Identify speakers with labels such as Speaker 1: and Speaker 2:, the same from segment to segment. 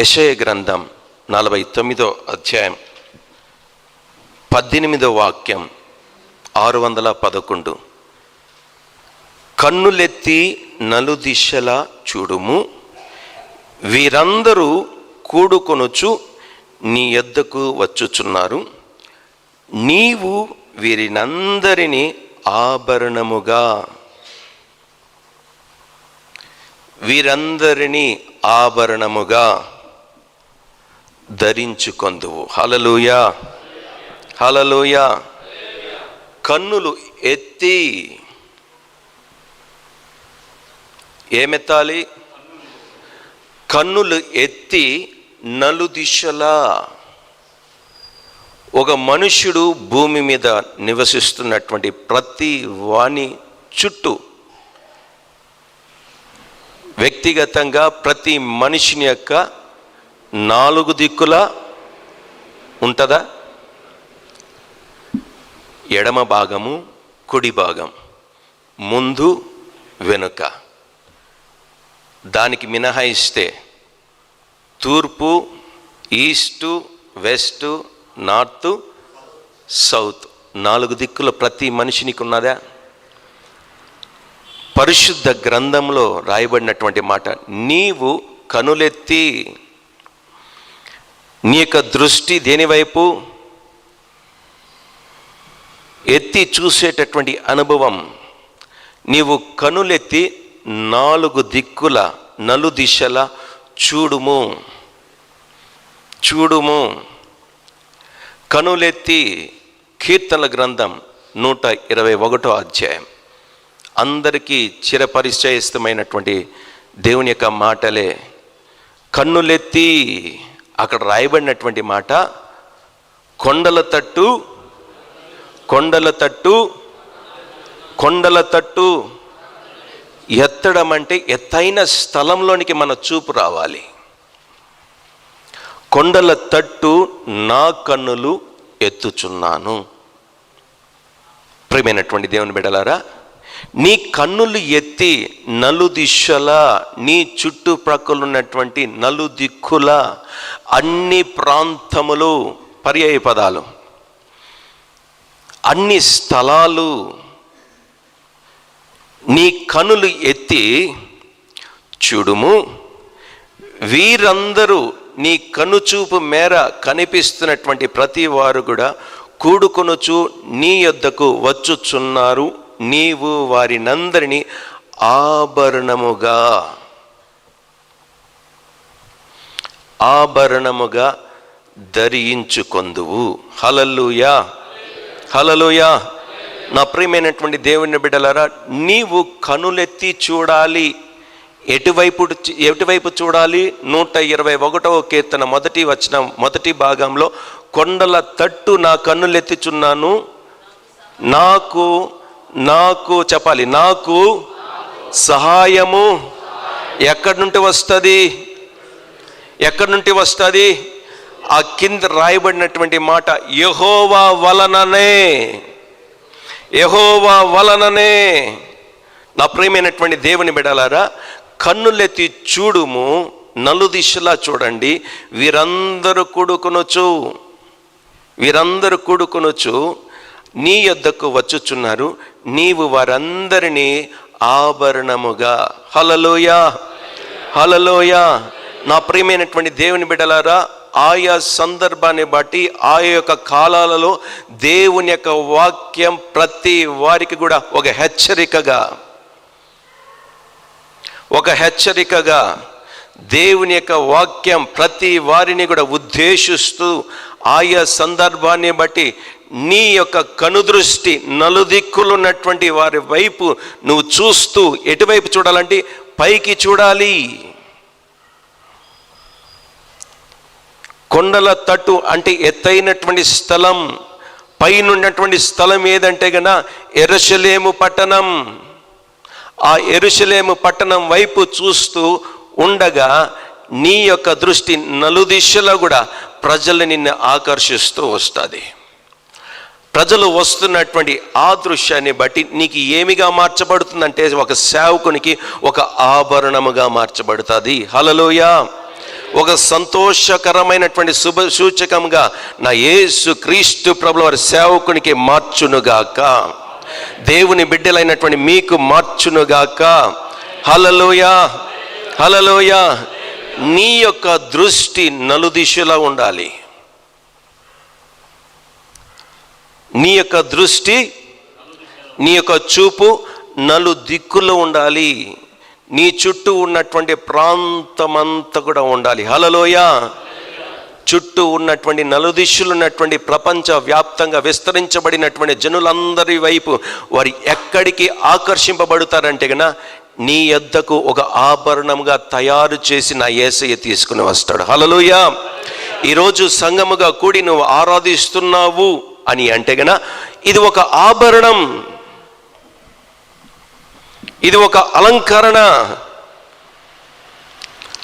Speaker 1: యశయ గ్రంథం నలభై తొమ్మిదో అధ్యాయం పద్దెనిమిదో వాక్యం ఆరు వందల పదకొండు. కన్నులెత్తి నలుదిశలా చూడుము వీరందరూ కూడుకొనుచు నీ యొద్దకు వచ్చుచున్నారు. నీవు వీరినందరినీ ఆభరణముగా వీరందరినీ ఆభరణముగా ధరించుకొందువు. హలలోయ హలలోయ కన్నులు ఎత్తి ఏమెత్తాలి? కన్నులు ఎత్తి నలుదిశలా. ఒక మనుష్యుడు భూమి మీద నివసిస్తున్నటువంటి ప్రతి వాణి చుట్టూ వ్యక్తిగతంగా ప్రతి మనిషిని యొక్క నాలుగు దిక్కుల ఉంటుందా? ఎడమ భాగము కుడి భాగం. ముందు వెనుక. దానికి మినహాయిస్తే తూర్పు ఈస్టు వెస్టు నార్త్ సౌత్. నాలుగు దిక్కుల ప్రతి మనిషినికి ఉన్నదా పరిశుద్ధ గ్రంథంలో రాయబడినటువంటి మాట నీవు కనులెత్తి నీ యొక్క దృష్టి దేనివైపు ఎత్తి చూసేటటువంటి అనుభవం. నీవు కనులెత్తి నాలుగు దిక్కుల నలు దిశల చూడుము. చూడుము. కనులెత్తి కీర్తనల గ్రంథం నూట ఇరవై ఒకటో అధ్యాయం. అందరికీ చిరపరిచయస్థమైనటువంటి దేవుని యొక్క మాటలే. కన్నులెత్తి అక్కడ రాయబడినటువంటి మాట కొండల తట్టు కొండల తట్టు కొండల తట్టు. ఎత్తడం అంటే ఎత్తైన స్థలంలోనికి మన చూపు రావాలి. కొండల తట్టు నా కన్నులు ఎత్తుచున్నాను. ప్రియమైనటువంటి దేవుని బిడలారా నీ కన్నులు ఎత్తి నలు దిశల నీ చుట్టుప్రక్కల ఉన్నటువంటి నలు దిక్కుల అన్ని ప్రాంతములు పర్యాయ పదాలు. అన్ని స్థలాలు నీ కనులు ఎత్తి చూడుము. వీరందరూ నీ కనుచూపు మేర కనిపిస్తున్నటువంటి ప్రతి వారు కూడా కూడుకొనుచు నీ యొద్దకు వచ్చుచున్నారు. నీవు వారినందరినీ ఆభరణముగా ఆభరణముగా ధరించుకొందువు. హలలుయా హలలుయా నా ప్రియమైనటువంటి దేవుని బిడ్డలారా నీవు కనులెత్తి చూడాలి. ఎటువైపు ఎటువైపు చూడాలి? నూట ఇరవై ఒకటవ కీర్తన మొదటి వచ్చిన మొదటి భాగంలో కొండల తట్టు నా కన్నులెత్తిచున్నాను. నాకు నాకు చెప్పాలి నాకు సహాయము ఎక్కడి నుండి వస్తుంది? ఎక్కడి నుండి వస్తుంది? ఆ కింద రాయబడినటువంటి మాట యహోవా వలననే. యహోవా వలననే. నా ప్రియమైనటువంటి దేవుని బిడలారా కన్నులెత్తి చూడుము నలుదిశలా చూడండి వీరందరూ కూడుకొనొచ్చు. వీరందరూ కూడుకొనొచ్చు. నీ యొద్దకు వచ్చుచున్నారు. నీవు వారందరినీ ఆభరణముగా. హలలోయా హలలోయా నా ప్రియమైనటువంటి దేవుని బిడ్డలారా ఆయా సందర్భాన్ని బట్టి ఆయా యొక్క కాలాలలో దేవుని యొక్క వాక్యం ప్రతి వారికి కూడా ఒక హెచ్చరికగా ఒక హెచ్చరికగా దేవుని యొక్క వాక్యం ప్రతి వారిని కూడా ఉద్దేశిస్తూ ఆయా సందర్భాన్ని బట్టి నీ యొక్క కనుదృష్టి నలుదిక్కులున్నటువంటి వారి వైపు నువ్వు చూస్తూ ఎటువైపు చూడాలంటే పైకి చూడాలి. కొండల తట్టు అంటే ఎత్తైనటువంటి స్థలం పైనున్నటువంటి స్థలం ఏదంటే గన ఎరుసలేము పట్టణం. ఆ ఎరుసలేము పట్టణం వైపు చూస్తూ ఉండగా నీ యొక్క దృష్టి నలుదిశలో కూడా ప్రజలు నిన్ను ఆకర్షిస్తూ వస్తుంది. ప్రజలు వస్తున్నటువంటి ఆ దృశ్యాన్ని బట్టి నీకు ఏమిగా మార్చబడుతుందంటే ఒక సేవకునికి ఒక ఆభరణముగా మార్చబడుతుంది. హలలోయ ఒక సంతోషకరమైనటువంటి శుభ సూచకంగా నా యేసు క్రీస్తు ప్రభుల వారి సేవకునికి మార్చునుగాక. దేవుని బిడ్డలైనటువంటి మీకు మార్చునుగాక. హలలోయ హలలోయ నీ యొక్క దృష్టి నలుదిశలా ఉండాలి. నీ యొక్క దృష్టి నీ యొక్క చూపు నలు దిక్కుల్లో ఉండాలి. నీ చుట్టూ ఉన్నటువంటి ప్రాంతమంతా కూడా ఉండాలి. హలలోయ చుట్టూ ఉన్నటువంటి నలుదిశులు ఉన్నటువంటి ప్రపంచ వ్యాప్తంగా విస్తరించబడినటువంటి జనులందరి వైపు వారు ఎక్కడికి ఆకర్షింపబడతారంటే గన నీ యొద్దకు ఒక ఆభరణంగా తయారు చేసి నా ఏసయ్య తీసుకుని వస్తాడు. హలలోయ ఈరోజు సంగముగా కూడి నువ్వు ఆరాధిస్తున్నావు. అని అంటే గన ఇది ఒక ఆభరణం. ఇది ఒక అలంకరణ.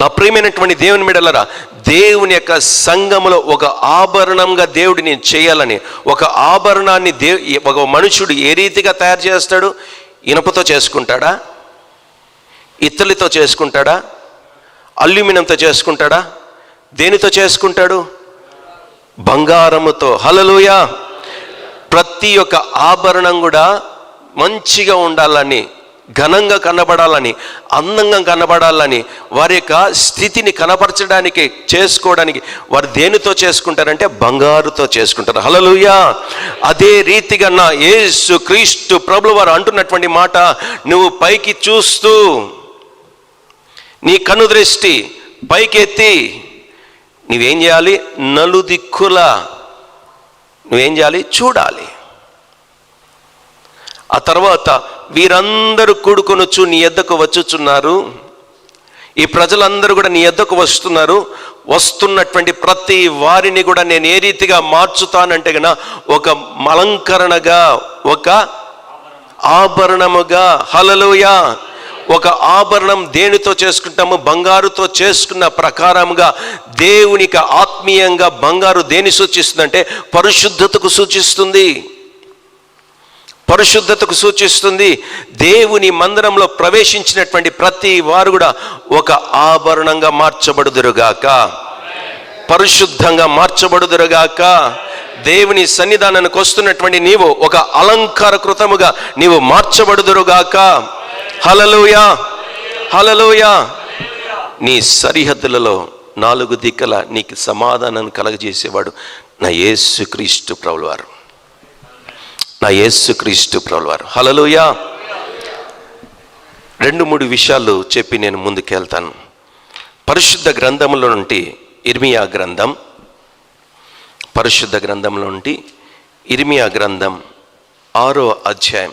Speaker 1: నా ప్రియమైనటువంటి దేవుని మీడలరా దేవుని యొక్క సంఘములో ఒక ఆభరణంగా దేవుడిని చేయాలని ఒక ఆభరణాన్ని దే ఒక మనుషుడు ఏ రీతిగా తయారు చేస్తాడు? ఇనుపతో చేసుకుంటాడా? ఇత్తలితో చేసుకుంటాడా? అల్యూమినియంతో చేసుకుంటాడా? దేనితో చేసుకుంటాడు? బంగారముతో. హలలుయా ప్రతి ఒక్క ఆభరణం కూడా మంచిగా ఉండాలని ఘనంగా కనబడాలని అందంగా కనబడాలని వారి యొక్క స్థితిని కనపరచడానికి చేసుకోవడానికి వారు దేనితో చేసుకుంటారంటే బంగారుతో చేసుకుంటారు. హలలుయా అదే రీతిగా నా యేసు క్రీస్తు ప్రభులు వారు అంటున్నటువంటి మాట నువ్వు పైకి చూస్తూ నీ కను దృష్టి పైకెత్తి నువ్వేం చేయాలి? నలుదిక్కుల నువ్వేం చేయాలి? చూడాలి. ఆ తర్వాత వీరందరూ కూడుకొనొచ్చు నీ ఎద్దకు వచ్చుచున్నారు. ఈ ప్రజలందరూ కూడా నీ ఎద్దకు వస్తున్నారు. వస్తున్నటువంటి ప్రతి వారిని కూడా నేను ఏ రీతిగా మార్చుతానంటే కన్నా ఒక మలంకరణగా ఒక ఆభరణముగా హలలోయ ఒక ఆభరణం దేనితో చేసుకుంటాము? బంగారుతో చేసుకున్న ప్రకారముగా దేవునికి ఆత్మీయంగా బంగారు దేని సూచిస్తుందంటే పరిశుద్ధతకు సూచిస్తుంది. పరిశుద్ధతకు సూచిస్తుంది. దేవుని మందిరంలో ప్రవేశించినటువంటి ప్రతి వారు కూడా ఒక ఆభరణంగా మార్చబడుదురుగాక. పరిశుద్ధంగా మార్చబడుదురుగాక. దేవుని సన్నిధానానికి వస్తున్నటువంటి నీవు ఒక అలంకార కృతముగా నీవు మార్చబడుదురుగాక. హలలోయ హలలోయ నీ సరిహద్దులలో నాలుగు దిక్కల నీకు సమాధానాన్ని కలగజేసేవాడు నా యేసుక్రీస్తు ప్రభులవారు నా యేసుక్రీస్తు ప్రభులవారు ప్రభువారు. రెండు మూడు విషయాలు చెప్పి నేను ముందుకెళ్తాను. పరిశుద్ధ గ్రంథంలో నుండి ఇర్మియా గ్రంథం. పరిశుద్ధ గ్రంథంలో నుండి ఇర్మియా గ్రంథం ఆరో అధ్యాయం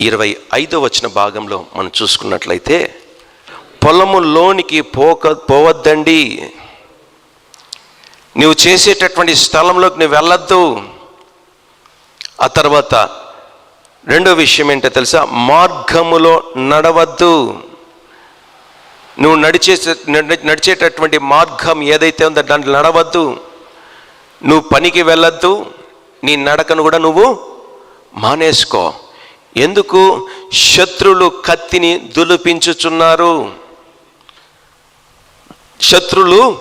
Speaker 1: ఇరవై ఐదో వచ్చిన భాగంలో మనం చూసుకున్నట్లయితే పొలములోనికి పోక పోవద్దండి. నువ్వు చేసేటటువంటి స్థలంలోకి నువ్వు వెళ్ళొద్దు. ఆ తర్వాత రెండో విషయం ఏంటో తెలుసా? మార్గములో నడవద్దు. నువ్వు నడిచే నడిచేటటువంటి మార్గం ఏదైతే ఉందో దాంట్లో నడవద్దు. నువ్వు పనికి వెళ్ళొద్దు. నీ నడకను కూడా నువ్వు మానేసుకో. ఎందుకు? శత్రులు కత్తిని దులిపించుచున్నారు. శత్రులు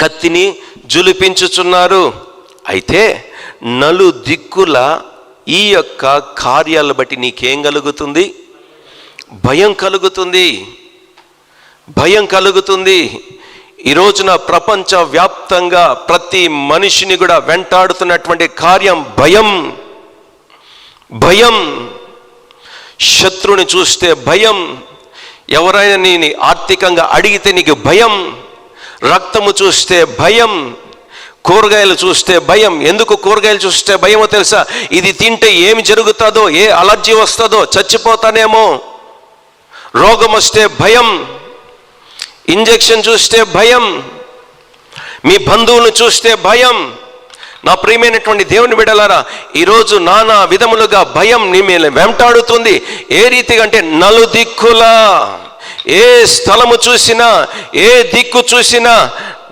Speaker 1: కత్తిని జులిపించుచున్నారు. అయితే నలు దిక్కుల ఈ యొక్క కార్యాలను బట్టి నీకేం కలుగుతుంది? భయం కలుగుతుంది. భయం కలుగుతుంది. ఈ రోజున ప్రపంచ వ్యాప్తంగా ప్రతి మనిషిని కూడా వెంటాడుతున్నటువంటి కార్యం భయం. భయం. శత్రుని చూస్తే భయం. ఎవరైనా నేను ఆర్థికంగా అడిగితే నీకు భయం. రక్తము చూస్తే భయం. కూరగాయలు చూస్తే భయం. ఎందుకు కూరగాయలు చూస్తే భయమో తెలుసా? ఇది తింటే ఏమి జరుగుతుందో ఏ అలర్జీ వస్తుందో చచ్చిపోతానేమో. రోగం వస్తే భయం. ఇంజెక్షన్ చూస్తే భయం. మీ బంధువులను చూస్తే భయం. నా ప్రియమైనటువంటి దేవుని బిడలారా ఈరోజు నానా విధములుగా భయం నీ మీద వెంటాడుతుంది. ఏ రీతిగా అంటే నలుదిక్కులా ఏ స్థలము చూసినా ఏ దిక్కు చూసినా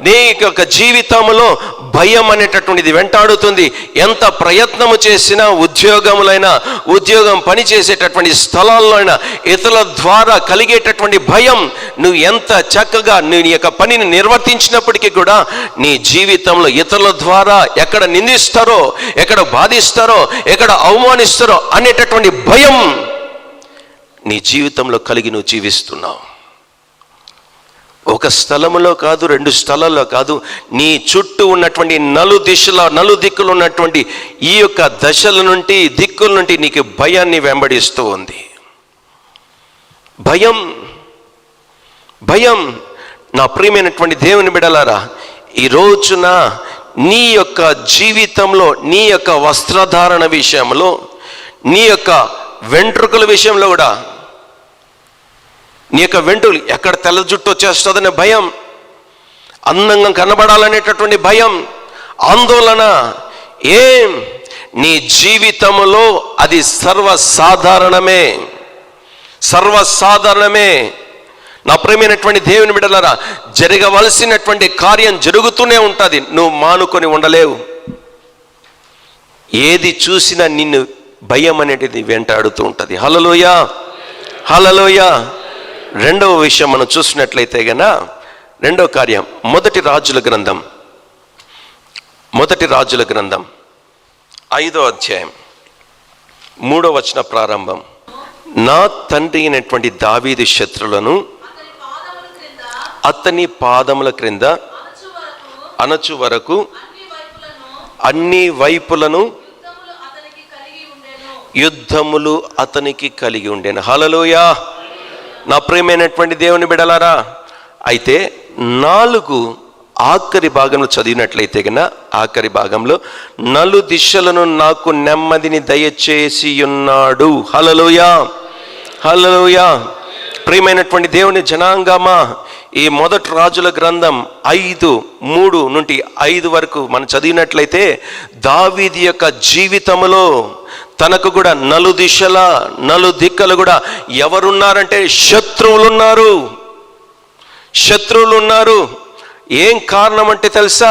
Speaker 1: నీ యొక్క జీవితంలో భయం అనేటటువంటిది వెంటాడుతుంది. ఎంత ప్రయత్నము చేసినా ఉద్యోగములైనా ఉద్యోగం పనిచేసేటటువంటి స్థలాల్లో అయినా ఇతరుల ద్వారా కలిగేటటువంటి భయం నువ్వు ఎంత చక్కగా నీ యొక్క పనిని నిర్వర్తించినప్పటికీ కూడా నీ జీవితంలో ఇతరుల ద్వారా ఎక్కడ నిందిస్తారో ఎక్కడ బాధిస్తారో ఎక్కడ అవమానిస్తారో అనేటటువంటి భయం నీ జీవితంలో కలిగి నువ్వు జీవిస్తున్నావు. ఒక స్థలములో కాదు రెండు స్థలాల్లో కాదు నీ చుట్టూ ఉన్నటువంటి నలు దిశల నలు దిక్కులు ఉన్నటువంటి ఈ యొక్క దశల నుండి దిక్కుల నుండి నీకు భయాన్ని వెంబడిస్తూ ఉంది. భయం భయం. నా ప్రియమైనటువంటి దేవుని బిడలారా ఈ రోజున నీ యొక్క జీవితంలో నీ యొక్క వస్త్రధారణ విషయంలో నీ యొక్క వెంట్రుకల విషయంలో కూడా నీ యొక్క వెంట్రులు ఎక్కడ తెల్ల జుట్టు వచ్చేస్తుందనే భయం అందంగా కనబడాలనేటటువంటి భయం ఆందోళన ఏం? నీ జీవితంలో అది సర్వసాధారణమే సర్వసాధారణమే. నా ప్రేమైనటువంటి దేవుని బిడ్డలారా జరగవలసినటువంటి కార్యం జరుగుతూనే ఉంటుంది నువ్వు మానుకొని ఉండలేవు. ఏది చూసినా నిన్ను భయం అనేది వెంటాడుతూ ఉంటుంది. హలలోయ హలలోయ రెండవ విషయం మనం చూసినట్లయితే గన రెండవ కార్యం మొదటి రాజుల గ్రంథం. మొదటి రాజుల గ్రంథం. ఐదో అధ్యాయం. మూడో వచన ప్రారంభం. నా తండ్రి అయినటువంటి దావీదు శత్రులను
Speaker 2: అతని పాదముల క్రింద అణచు వరకు
Speaker 1: అనచు వరకు
Speaker 2: అన్ని వైపులను యుద్ధములు అతనికి కలిగి ఉండేను.
Speaker 1: హలలోయా నా ప్రియమైనటువంటి దేవుని బిడలారా అయితే నాలుగు ఆఖరి భాగంలో చదివినట్లయితే గన ఆఖరి భాగంలో నలు దిశలను నాకు నెమ్మదిని దయచేసి ఉన్నాడు. హలలోయా హలలోయా ప్రియమైనటువంటి దేవుని జనాంగమా ఈ మొదటి రాజుల గ్రంథం ఐదు మూడు నుండి ఐదు వరకు మనం చదివినట్లయితే దావీది యొక్క జీవితములో తనకు కూడా నలు దిశల నలు దిక్కలు కూడా ఎవరున్నారంటే శత్రువులు ఉన్నారు శత్రువులు ఉన్నారు ఏం కారణం అంటే తెలుసా?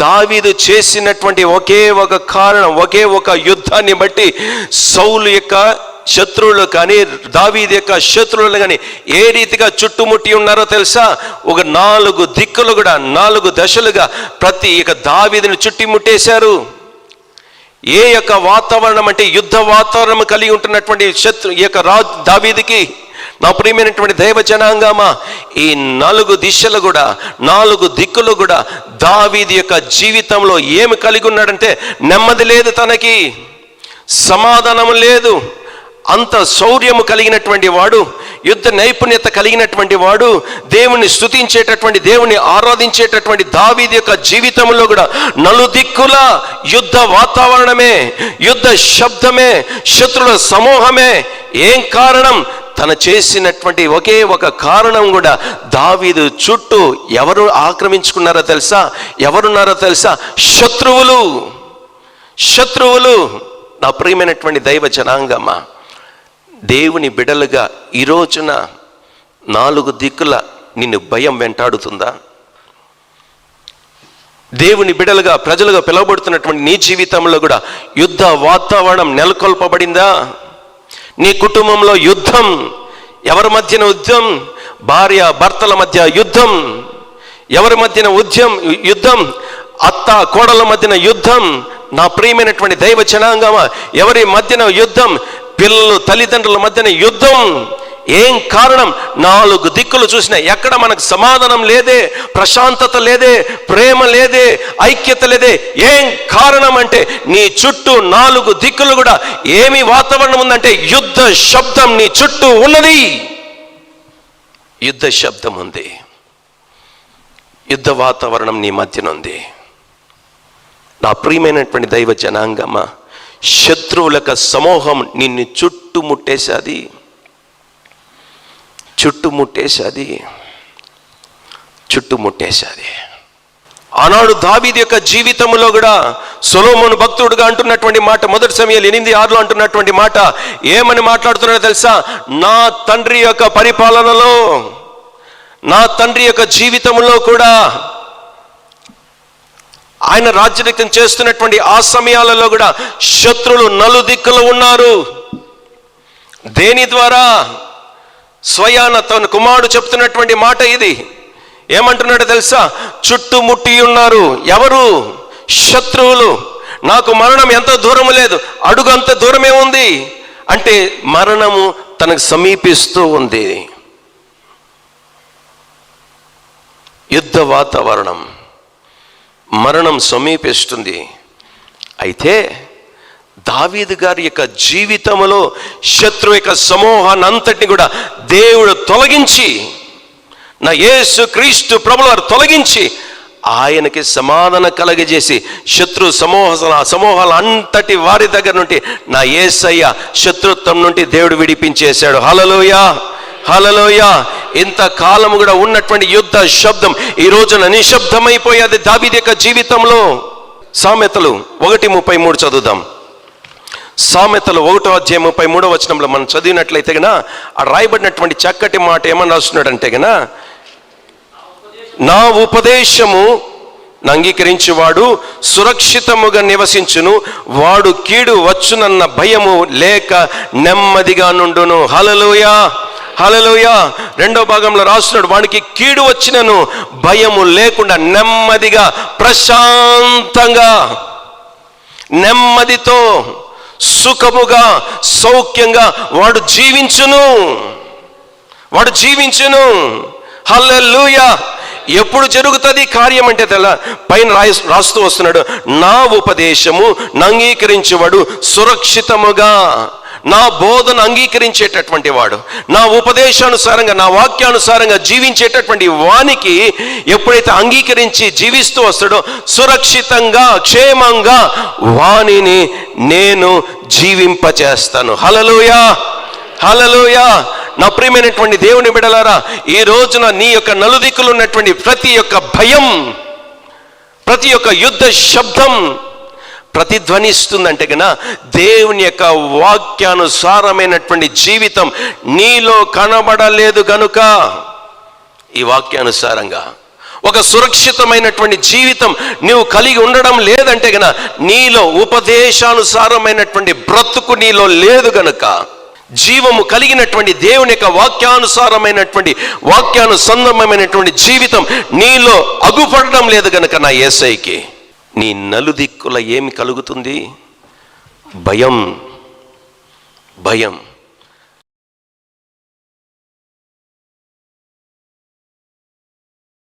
Speaker 1: దావీదు చేసినటువంటి ఒకే ఒక కారణం ఒకే ఒక యుద్ధాన్ని బట్టి సౌలు యొక్క శత్రువులు కానీ దావీదు యొక్క శత్రువులు కానీ ఏ రీతిగా చుట్టుముట్టి ఉన్నారో తెలుసా? ఒక నాలుగు దిక్కులు కూడా నాలుగు దశలుగా ప్రతి ఇక దావీదిని చుట్టుముట్టేశారు ఏ యొక్క వాతావరణం అంటే యుద్ధ వాతావరణం కలిగి ఉంటున్నటువంటి శత్రు ఈ యొక్క రా దావీదికి నా ప్రియమైనటువంటి దైవ జనాంగమా ఈ నాలుగు దిశలు కూడా నాలుగు దిక్కులు కూడా దావీది యొక్క జీవితంలో ఏమి కలిగి ఉన్నాడంటే నెమ్మది లేదు తనకి సమాధానం లేదు. అంత శౌర్యము కలిగినటువంటి వాడు యుద్ధ నైపుణ్యత కలిగినటువంటి వాడు దేవుని స్తుతించేటటువంటి దేవుని ఆరాధించేటటువంటి దావీది యొక్క జీవితంలో కూడా నలుదిక్కుల యుద్ధ వాతావరణమే యుద్ధ శబ్దమే శత్రుల సమూహమే. ఏం కారణం? తన చేసినటువంటి ఒకే ఒక కారణం కూడా దావీదు చుట్టూ ఎవరు ఆక్రమించుకున్నారో తెలుసా? ఎవరున్నారో తెలుసా? శత్రువులు. శత్రువులు. నా ప్రియమైనటువంటి దైవ జనాంగమా దేవుని బిడలుగా ఈ రోజున నాలుగు దిక్కుల నిన్ను భయం వెంటాడుతుందా? దేవుని బిడలుగా ప్రజలుగా పిలువబడుతున్నటువంటి నీ జీవితంలో కూడా యుద్ధ వాతావరణం నెలకొల్పబడిందా? నీ కుటుంబంలో యుద్ధం ఎవరి మధ్యన యుద్ధం? భార్య భర్తల మధ్య యుద్ధం ఎవరి మధ్యన ఉద్యం యుద్ధం? అత్త కోడల మధ్యన యుద్ధం? నా ప్రియమైనటువంటి దైవ జనాంగమా ఎవరి మధ్యన యుద్ధం? పిల్లలు తల్లిదండ్రుల మధ్యన యుద్ధం ఏం కారణం? నాలుగు దిక్కులు చూసినా ఎక్కడ మనకు సమాధానం లేదే ప్రశాంతత లేదే ప్రేమ లేదే ఐక్యత లేదే? ఏం కారణం అంటే నీ చుట్టూ నాలుగు దిక్కులు కూడా ఏమి వాతావరణం ఉందంటే యుద్ధ శబ్దం నీ చుట్టూ ఉన్నది. యుద్ధ శబ్దం ఉంది. యుద్ధ వాతావరణం నీ మధ్యన ఉంది. నా ప్రియమైనటువంటి దైవ జనాంగమా శత్రువులకు సమూహం నిన్ను చుట్టుముట్టేశాది. చుట్టుముట్టేశాది. చుట్టుముట్టేశాది. ఆనాడు దావీది యొక్క జీవితంలో కూడా సొలోమోను భక్తుడుగా అంటున్నటువంటి మాట మొదటి సమయాలు ఎనిమిది ఆరులో అంటున్నటువంటి మాట ఏమని మాట్లాడుతున్నాడో తెలుసా? నా తండ్రి యొక్క పరిపాలనలో నా తండ్రి యొక్క జీవితంలో కూడా ఆయన రాజ్యనిత్యం చేస్తున్నటువంటి ఆ సమయాలలో కూడా శత్రులు నలుదిక్కులు ఉన్నారు. దేని ద్వారా? స్వయాన తన కుమారుడు చెప్తున్నటువంటి మాట ఇది. ఏమంటున్నాడో తెలుసా? చుట్టుముట్టి ఉన్నారు. ఎవరు? శత్రువులు. నాకు మరణం ఎంత దూరం లేదు. అడుగు అంత దూరమే ఉంది. అంటే మరణము తనకు సమీపిస్తూ ఉంది. యుద్ధ వాతావరణం. మరణం సమీపిస్తుంది. అయితే దావీదు గారి యొక్క జీవితంలో శత్రు యొక్క సమూహాన్ని అంతటిని కూడా దేవుడు తొలగించి నా యేసు క్రీస్తు ప్రభులవారు తొలగించి ఆయనకి సమాధాన కలగజేసి శత్రు సమూహ సమూహాల అంతటి వారి దగ్గర నుండి నా ఏసయ్య శత్రుత్వం నుండి దేవుడు విడిపించేశాడు. హలలోయా హలలోయ ఇంత కాలము కూడా ఉన్నటువంటి యుద్ధ శబ్దం. ఈ రోజున నిశ్శబ్దమైపోయేది దావీదు యొక్క జీవితంలో. సామెతలు ఒకటి ముప్పై మూడు చదువుదాం. సామెతలు ఒకటో అధ్యాయం ముప్పై మూడో వచనంలో మనం చదివినట్లయితే గన ఆ రాయబడినటువంటి చక్కటి మాట ఏమని రాస్తున్నాడంటే గన నా ఉపదేశము అంగీకరించేవాడు సురక్షితముగా నివసించును వాడు కీడు వచ్చునన్న భయము లేక నెమ్మదిగా నుండును. హలలోయా హలలోయ రెండో భాగంలో రాస్తున్నాడు వాడికి కీడు వచ్చినను భయము లేకుండా నెమ్మదిగా ప్రశాంతంగా నెమ్మదితో సుఖముగా సౌఖ్యంగా వాడు జీవించును. వాడు జీవించును. హల్లెలూయా. ఎప్పుడు జరుగుతుంది కార్యం అంటే తెల్ల పైన రాయి రాస్తూ వస్తున్నాడు నా ఉపదేశము నంగీకరించేవాడు సురక్షితముగా. నా బోధన అంగీకరించేటటువంటి వాడు నా ఉపదేశానుసారంగా నా వాక్యానుసారంగా జీవించేటటువంటి వానికి ఎప్పుడైతే అంగీకరించి జీవిస్తూ వస్తాడో సురక్షితంగా క్షేమంగా వాణిని నేను జీవింపచేస్తాను. హలలుయా హలలుయా నా ప్రియమైనటువంటి దేవుని బిడలారా ఈ రోజున నీ యొక్క నలుదిక్కులు ఉన్నటువంటి ప్రతి ఒక్క భయం ప్రతి ఒక్క యుద్ధ శబ్దం ప్రతిధ్వనిస్తుందంటే గన దేవుని యొక్క వాక్యానుసారమైనటువంటి జీవితం నీలో కనబడలేదు గనుక ఈ వాక్యానుసారంగా ఒక సురక్షితమైనటువంటి జీవితం నువ్వు కలిగి ఉండడం లేదంటే గన నీలో ఉపదేశానుసారమైనటువంటి బ్రతుకు నీలో లేదు గనుక జీవము కలిగినటువంటి దేవుని యొక్క వాక్యానుసారమైనటువంటి వాక్యానుసంధమైనటువంటి జీవితం నీలో అగుపడడం లేదు గనుక నా ఏసైకి. నీ నలుదిక్కుల ఏమి కలుగుతుంది? భయం భయం.